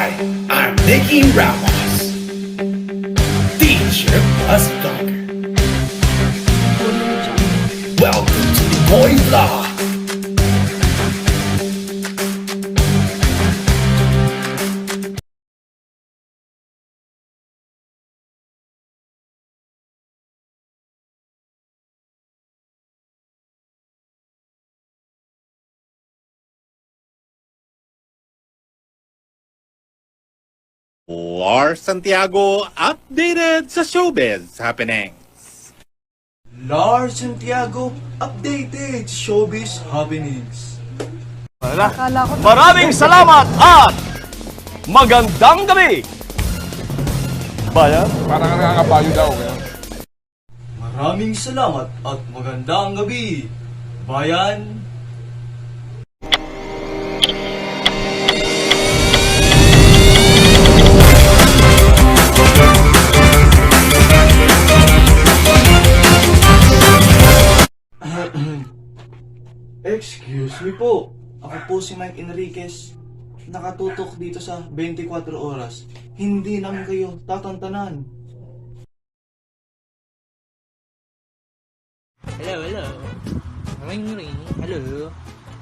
Hi, I'm Nicky Ramos. Teacher plus talker. Welcome to the Boy Vlog. Lars Santiago updated sa showbiz happenings. Lars Santiago, updated showbiz happenings. Maraming salamat at magandang gabi! Bayan? Parang nakakabayo daw. Kaya. Maraming salamat at magandang gabi, bayan. Excuse po. Ako po si Mike Enriquez. Nakatutok dito sa 24 oras. Hindi namin kayo tatantanan. Hello, hello. Ring, ring. Hello.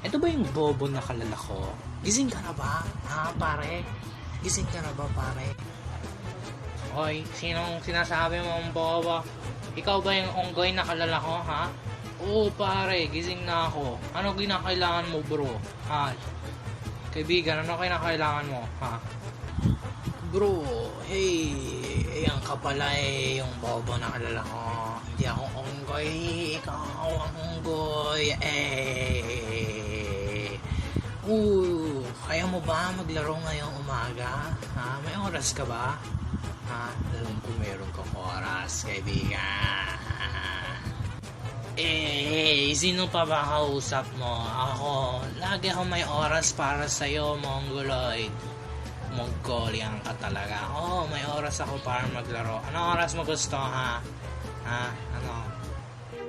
Ito ba yung bobo na kalala? Gising ka na ba? Ha, pare? Gising ka na ba, pare? Hoy, sinong sinasabi mo ang bobo? Ikaw ba yung onggoy na kalala ha? Oo, pare. Gising na ako. Ano kinakailangan mo, bro? Ha? Kaibigan, ano kinakailangan mo, ha? Bro, hey, ayan ka pala eh, yung bobo na kalala ko. Hindi ako onggoy, ikaw ang onggoy, eh. Uh, kaya mo ba maglaro ngayong umaga? Ha? May oras ka ba? Ha? Alam ko meron kang oras, kaibigan. Eh, sino pa ba kausap mo? Ako, lagi ako may oras para sa'yo, Mongoloid. Mongolian ka talaga. Oo, oh, may oras ako para maglaro. Anong oras mo gusto, ha? Ha? Ano?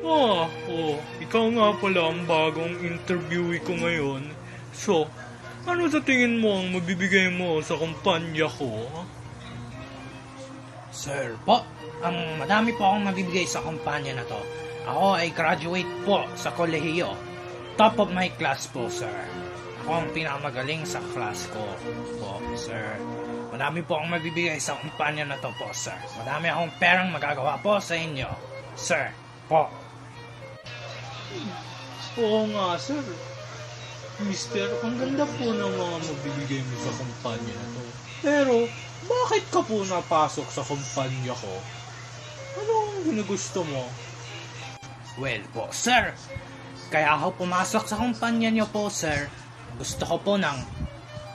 Ah, oh, ikaw nga pala ang bagong interviewee ko ngayon. So, ano sa tingin mo ang mabibigay mo sa kumpanya ko? Sir po, ang madami po akong mabibigay sa kumpanya na to. Ako ay graduate po sa kolehiyo. Top of my class po, sir. Ako ang pinakamagaling sa class ko po, sir. Madami po akong mabibigay sa kumpanya na to po, sir. Madami akong perang magagawa po sa inyo, sir. Po. Oo nga, sir. Mister, ang ganda po ng mga mabibigay mo sa kumpanya na to. Pero, bakit ka po napasok sa kumpanya ko? Ano ang ginugusto mo? Well po, sir. Kaya ako pumasok sa kumpanya niyo po, sir. Gusto ko po ng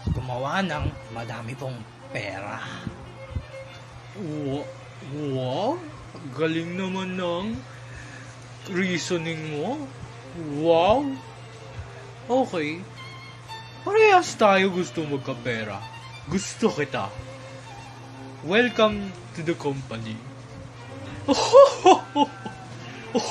gumawa ng madami pong pera. Wa- Wow, galing naman ng reasoning mo. Wow. Okay. Parehas tayo gusto magkapera. Gusto kita. Welcome to the company. Ay,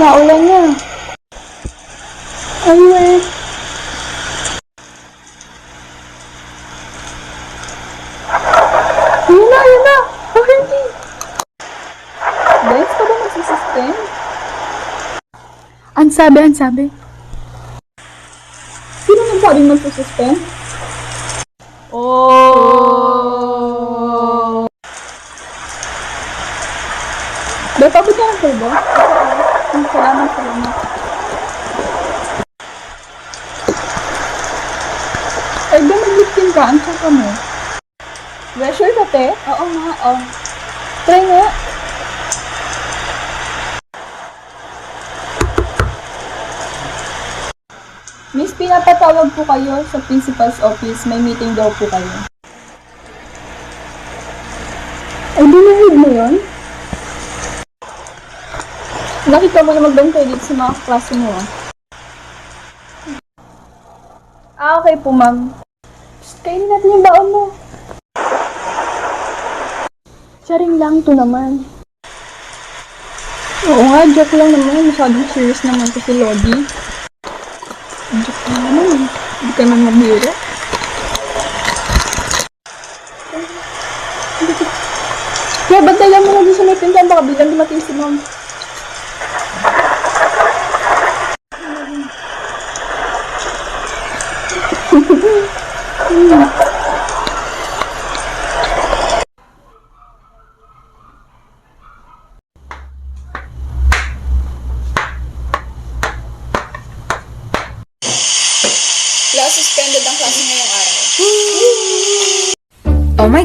naulan na. Ay, wait. Ayun na, ayun na. Hindi? Guys, ka ba magsisystem? Ang sabi, ang sabi. Sino nagsabing magsisystem? Oh. Be, pabot ka ng turbo? Oo. Salamat, salamat. Ay, ba mag-lifting ka? Ang saka mo. Be, sure ka, te? Oo nga, oh. Try nga. Miss, pinapatawag po kayo sa principal's office. May meeting daw po kayo. Ay, dinahid mo yun? Nakita mo na magbantay dito sa mga klase mo, ah. Ah, okay po, ma'am. Psst, kainin natin yung baon mo. Sharing lang to naman. Oo nga, joke lang naman. Masyadong serious naman to si Lodi. Joke lang naman eh. Hindi ka na mabiro. Kaya bantayan mo na doon sa may pinsan. Baka biglang dumating si ma'am. Kaya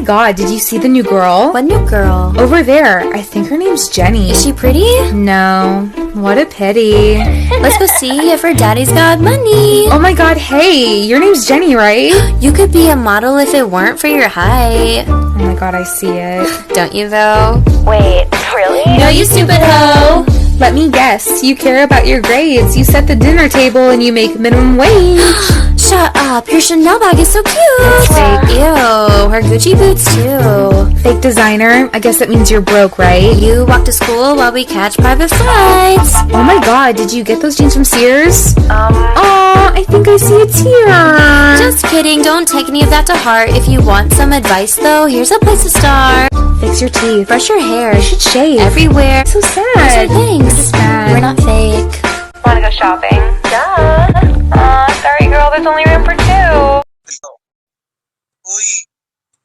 god, did you see the new girl? What new girl? Over there. I think her name's Jenny. Is she pretty? No. What a pity. Let's go see if her daddy's got money. Oh my god, hey, your name's Jenny, right? You could be a model if it weren't for your height. Oh my god, I see it. Don't you though? Wait, really? No, you stupid hoe! Let me guess. You care about your grades. You set the dinner table and you make minimum wage. Shut up! Your Chanel bag is so cute! fake. Ew, her Gucci boots too. Fake designer. I guess that means you're broke, right? You walk to school while we catch private flights. Oh my god, did you get those jeans from Sears? Um. Aw, I think I see a tear. Just kidding, don't take any of that to heart. If you want some advice though, here's a place to start. Fix your teeth. Brush your hair. You should shave. Everywhere. so Those sad. are things. sad. We're not fake. Wanna go shopping? Duh. Uh, sorry girl, there's only room for two. Uy,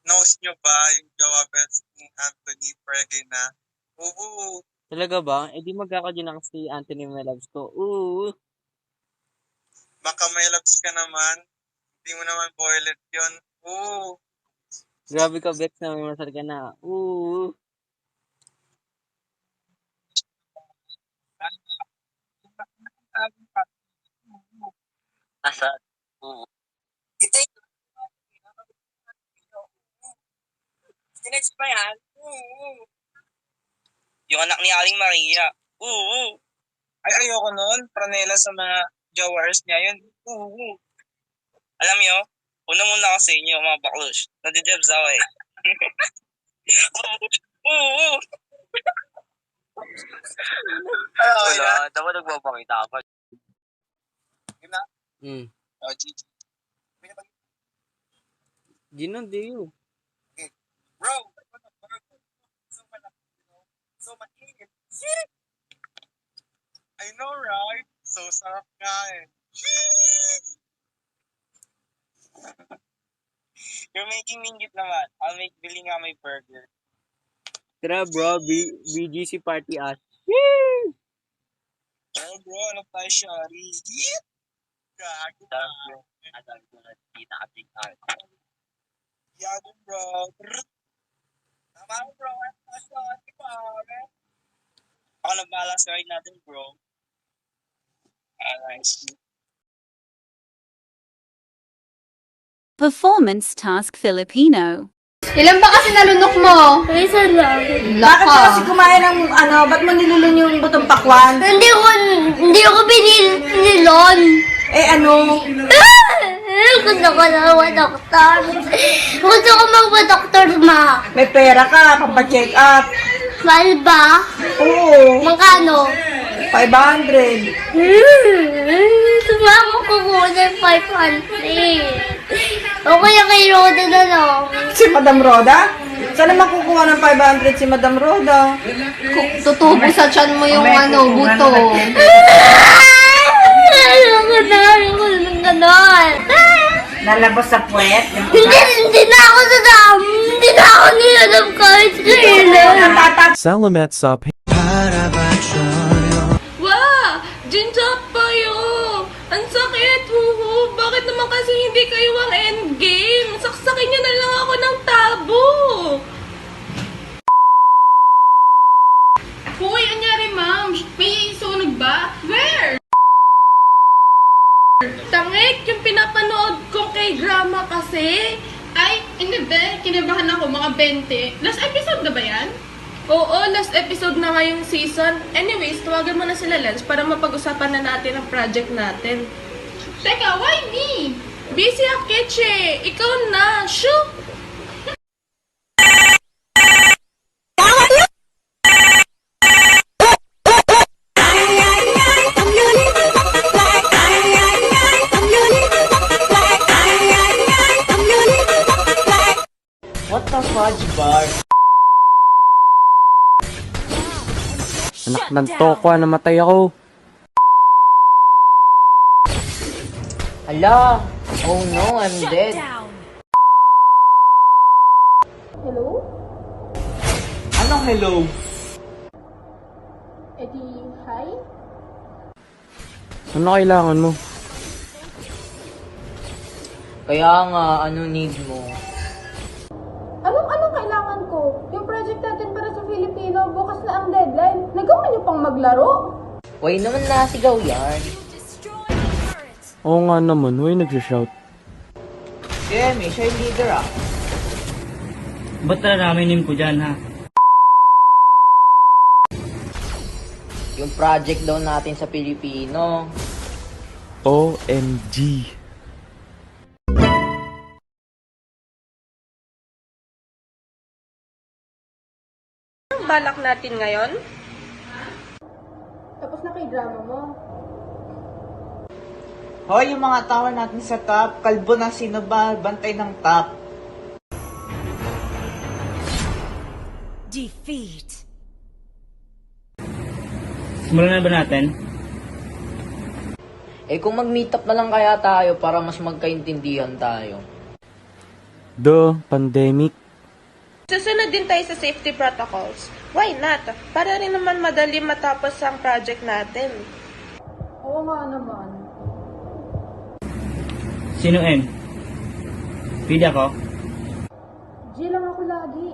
knows nyo ba yung Jawabels ni Anthony Preggy na? Oo, Talaga ba? Eh di magkakadinak si Anthony Melabs ko. Oo. baka may labs ka naman. Hindi mo naman boylet yun. Oo, Grabe ka, Bex, na may masal ka na. Oo. Asa? Oo. Kita Sinex pa yan? Oo. Yung anak ni Aling Maria? Oo. Ay, ayoko nun. Pranela sa mga jowers niya yun. Oo. Alam nyo, una muna ako sa inyo, mga baklush. Nadidebs ako eh. Oo. Wala, dapat nagpapakita ako. Mm. Oh, GG. Di na, di yun. Bro, so malaki, so mainit. Shit! I know, right? So sarap nga eh. Shit! You're making me naman. I'll make bili nga may burger. Tara, bro. B BGC party at. Oh bro, ano tayo siya? Rigit! Gago? Alam ko na, hindi nakatingnan. Yago bro. Tama bro, tayo siya? Di ba? Ako na bahala sa ride natin bro. Ah, nice. Performance Task Filipino. Ilan ba kasi nalunok mo? Isa lang. Bakit ka kasi kumain ng ano, ba't mo nilulun yung butong pakwan? Hindi ko, hindi ko pinilon. Eh ano? Gusto ko na doktor. Gusto ko magpa-doktor, ma. May pera ka, pampacheck up. Mahal ba? Oo, Magkano? 500. Sumama ko muna yung 500. O kaya kay Roda na lang. Si Madam Roda? Saan naman kukuha ng 500 si Madam Roda? Tutubo sa tiyan mo yung ano, buto. Ayoko na, ayoko na ng ganon. Lalabas sa puwet? Hindi, hindi na ako sa dam. Hindi na ako nilalam kahit kailan. Salamat sa Wow! Jinjak kayo! Ang sakit! Huhu! Bakit naman kasi hindi kayo ang endgame? Saksakin niyo na lang ako ng tabo! Hoy, anyari ma'am? May sunog ba? Where? Tangik! Yung pinapanood kong kay drama kasi. Ay, hindi be. Kinabahan ako mga 20. Last episode na ba yan? Oo, last episode na ngayong season. Anyways, tawagan mo na sila Lance para mapag-usapan na natin ang project natin. Teka, why me? Busy ako, Keche. Ikaw na. Shoo! Nanto ko, namatay ako. Hala! Oh no, I'm dead. Hello? Anong hello? Edi, hi? Ano kailangan mo? Kaya nga, ano need mo? Anong anong kailangan ko? Yung project natin para sa Filipino, bukas na ang. Nagawa niyo pang maglaro? Why naman nasigaw yan? Oo nga naman, huwag nagsishout. Yeah, may siya yung leader ah. Ba't naraminin ko dyan, ha? Yung project daw natin sa Pilipino. OMG. Anong balak natin ngayon? Tapos na kay drama mo. Hoy, yung mga tower natin sa top, kalbo na sino ba bantay ng top? Defeat. Simulan na ba natin? Eh kung mag-meet up na lang kaya tayo para mas magkaintindihan tayo. Do, pandemic. Susunod din tayo sa safety protocols. Why not? Para rin naman madali matapos ang project natin. Oo nga naman. Sino N? Pili ako? G lang ako lagi.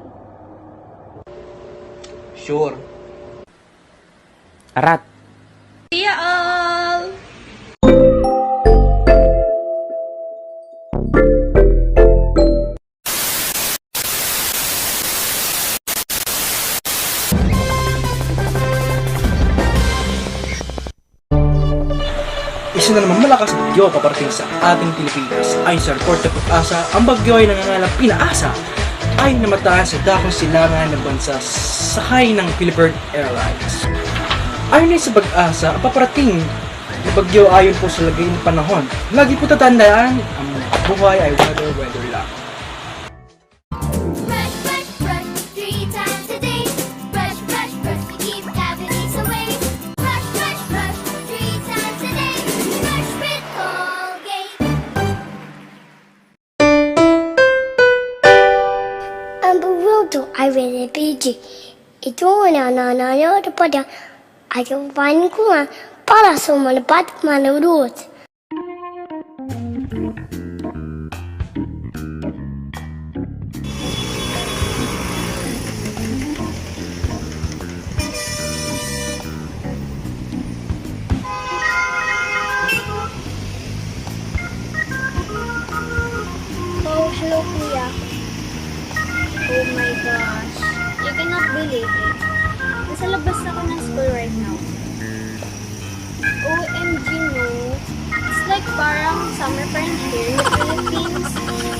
Sure. Arat. Paparating sa ating Pilipinas. Ayon sa report ng pag-asa, ang bagyo ay nangangalang pinaasa ay namataan sa dakong silangan ng bansa sakay ng Philippine Airlines. Ayon sa pag-asa, ang paparating na bagyo ayon po sa lagay ng panahon. Lagi po tatandaan, ang buhay ay weather Ito na nananayo pa dyan. Ayaw panin ko nga para sumalapat manurut. Oh, hello, Kuya. Oh my gosh. You cannot believe it. Nasa labas ako ng school right now. OMG, no. It's like parang summer pa here in the Philippines.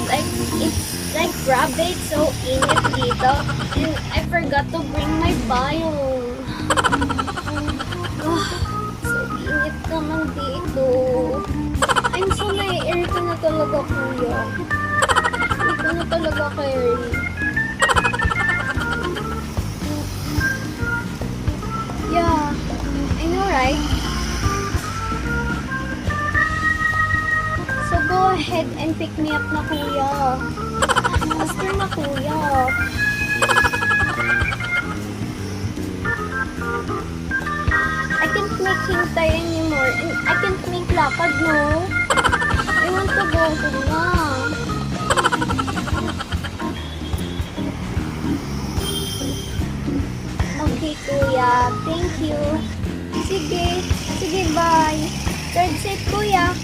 Like, it's like grabe, it's so init dito. And I forgot to bring my bio. Ah, so init naman dito. I'm so nai-irrita na talaga, kuya. Hindi ko na talaga carry. Yeah, Ahead and pick me up na kuya. Faster na kuya. I can't make hintay anymore and I can't make lakad, no? I want to go home na. Okay, kuya. Thank you. Sige. Sige, bye. Third set, kuya.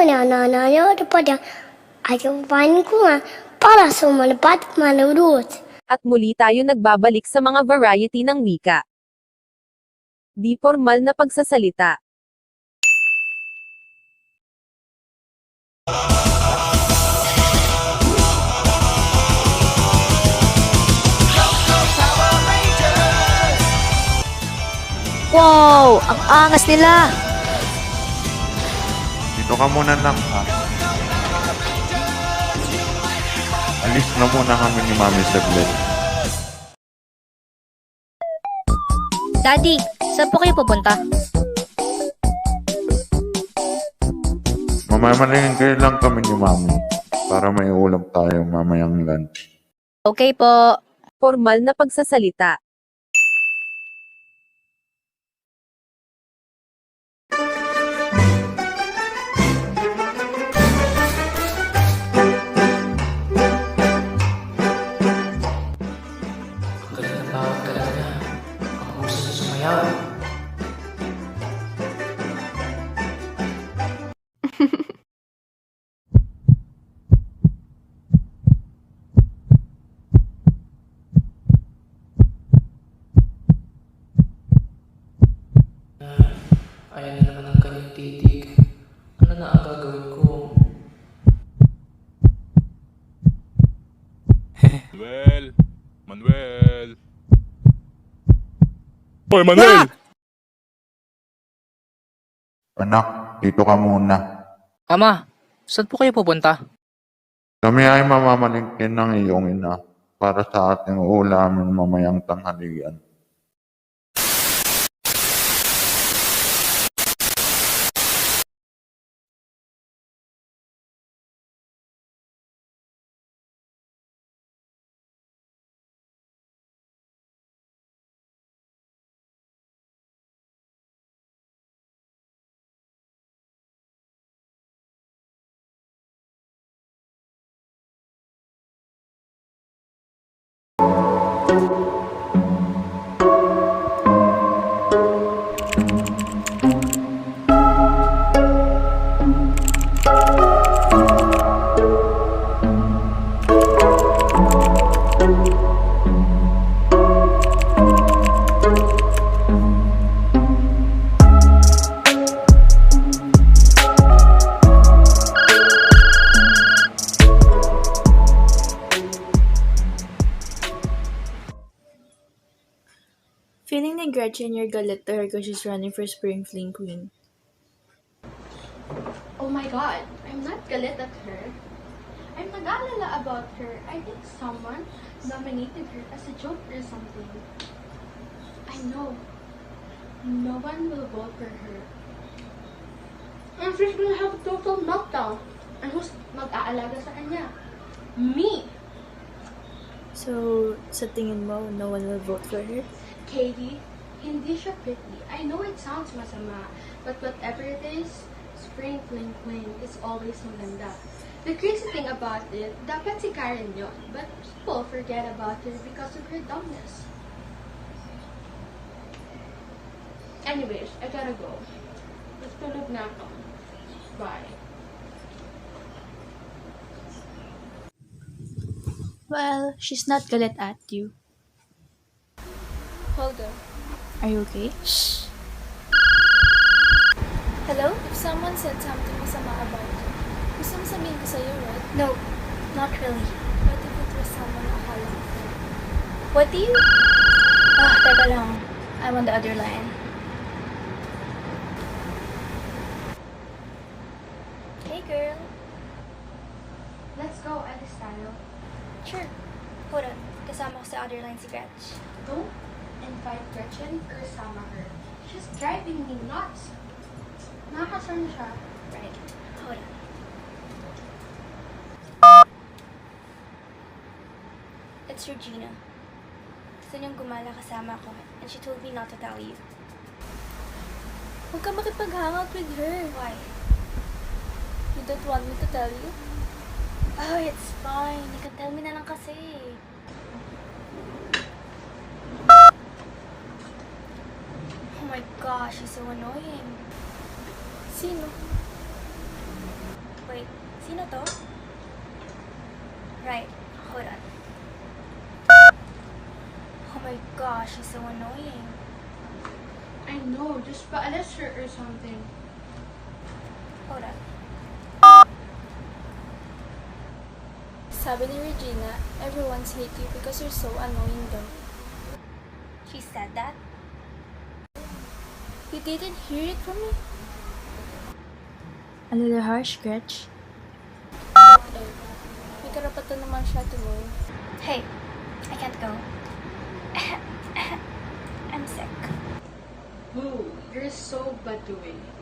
PG. Ito na nananayo pa dyan. Ayaw panin ko nga para sumalpat at manurut. At muli tayo nagbabalik sa mga variety ng wika. Di formal na pagsasalita. Wow! Ang angas nila! Dito ka muna lang ha. Alis na muna kami ni Mami saglit. Daddy, saan po kayo pupunta? Mamamalingin kayo lang kami ni Mami para may ulam tayo mamayang lunch. Okay po. Formal na pagsasalita. Na ang gagawin ko? Manuel! Manuel! Hoy, Manuel! Anak, dito ka muna. Ama, saan po kayo pupunta? Kami ay mamamalingkin ng iyong ina para sa ating ulamin mamayang tanghalian. Ni Gretchen you're galit to her because she's running for Spring Fling Queen. Oh my god, I'm not galit at her. I'm nag-aalala about her. I think someone nominated her as a joke or something. I know. No one will vote for her. And she's gonna have a total meltdown. And who's mag-aalaga sa kanya? Me! So, sa tingin mo, no one will vote for her? Katie, hindi siya pretty. I know it sounds masama, but whatever it is, Spring Fling Queen is always maganda. The crazy thing about it, dapat si Karen yon, but people forget about her because of her dumbness. Anyways, I gotta go. Let's tulog na ako. Bye. Well, she's not galit at you. Hold on. Are you okay? Shh. Hello? If someone said something masama about you, gusto mo sabihin ko sa'yo, right? No, not really. What if it was someone akala ko? What do you... Ah, teka lang. I'm on the other line. Hey, girl. Let's go, alis tayo. Sure. Hold on. Kasama ko sa other line si Gretch. Don't invite Gretchen or sama her. She's driving me nuts. Nakakasarn siya. Right. Hold on. It's Regina. Gusto niyang gumala kasama ko and she told me not to tell you. Huwag ka makipag-hangout with her. Why? You don't want me to tell you? Oh, it's fine. You can tell me na lang kasi. My gosh, she's so annoying. Sino? Wait, sino to? Right. Hold on. Oh my gosh, she's so annoying. I know, just paalis her or something. Hold on. Sabi ni Regina, everyone's hate you because you're so annoying daw. She said that? You didn't hear it from me? A little harsh, Gretch. Okay. Oh, may karapatan naman siya tuloy. Hey, I can't go. I'm sick. Boo, you're so baduy. Hi,